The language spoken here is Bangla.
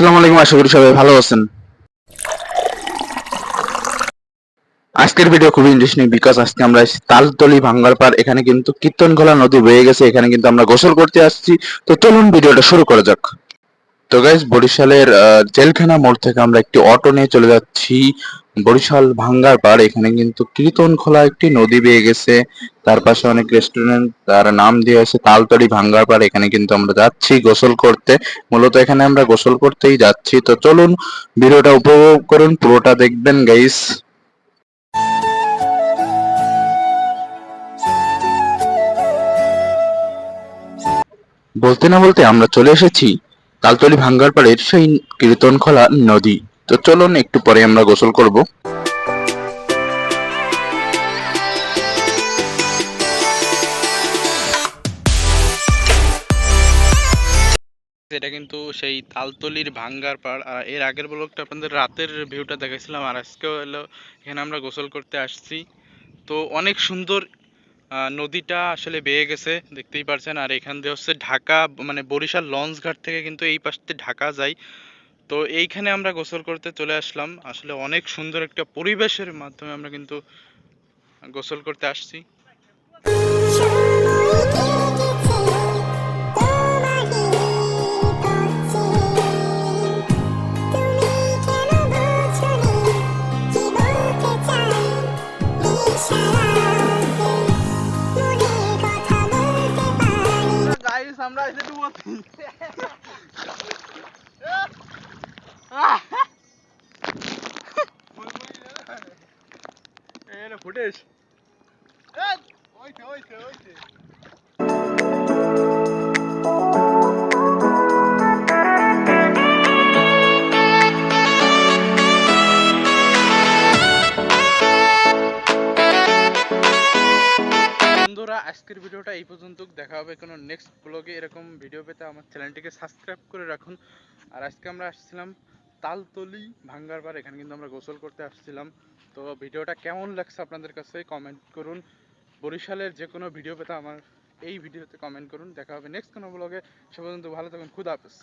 আসসালামু আলাইকুম, আশা করি সবাই ভালো আছেন। আজকের ভিডিও খুবই ইন্টারেস্টিং বিকজ আজকে আমরা তালতলি ভাঙ্গার পার এখানে কিন্তু কীর্তনখোলা নদী বয়ে গেছে, এখানে কিন্তু আমরা গোসল করতে আসছি। তো চলুন ভিডিওটা শুরু করা যাক। তো গাইজ বরিশালের জেলখানা মোড় থেকে আমরা একটি অটো নিয়ে চলে যাচ্ছি। বরিশাল ভাঙ্গার পার, এখানে কিন্তু কীর্তনখোলা একটি নদী বেয়ে গেছে। তার পাশে অনেক রেস্টুরেন্ট তার নাম দিয়ে আছে তালতলি ভাঙ্গার পার, এখানে কিন্তু আমরা যাচ্ছি গোসল করতে। মূলত এখানে আমরা গোসল করতেই যাচ্ছি। তো চলুন, ভিডিওটা উপভোগ করুন, পুরোটা দেখবেন গাইস বলতে না বলতে আমরা চলে এসেছি তালতলি ভাঙ্গার পাড়ের সেই কীর্তনখোলা নদী। তো চলুন, একটু পরে আমরা গোসল করব। এটা কিন্তু সেই তালতলির ভাঙ্গার পাড়। আর এর আগের ব্লগটা আপনাদের রাতের ভিউটা দেখাইছিলাম, আর আজকেও হলো, এখানে আমরা গোসল করতে আসছি। তো অনেক সুন্দর নদীটা আসলে বেয়ে গেছে, দেখতেই পারছেন। আর এখান দিয়ে হচ্ছে ঢাকা মানে বরিশাল লঞ্চ ঘাট থেকে কিন্তু এই পাশ দিয়ে ঢাকা যায়। তো এইখানে আমরা গোসল করতে চলে আসলাম। আসলে অনেক সুন্দর একটা পরিবেশের মাধ্যমে আমরা কিন্তু গোসল করতে আসছি। আমরা এসে ডুবো ফুটেজ? ওইতে ওইতে ওইতে। বন্ধুরা আজকের ভিডিওটা এই পর্যন্ত দেখা হবে কোনো নেক্সট ব্লগে এরকম ভিডিও পেতে আমার চ্যানেলটিকে সাবস্ক্রাইব করে রাখুন। আর আজকে আমরা আসছিলাম তালতলি ভাঙ্গার ভাঙ্গারবার এখানে কিন্তু আমরা গোসল করতে আসছিলাম। তো ভিডিওটা কেমন লাগছে আপনাদের কাছে কমেন্ট করুন। বরিশালের যে কোনো ভিডিও পেতে আমার এই ভিডিওতে কমেন্ট করুন। দেখা হবে নেক্সট কোনো ব্লগে সে পর্যন্ত ভালো থাকুন, খুদা হাফেজ।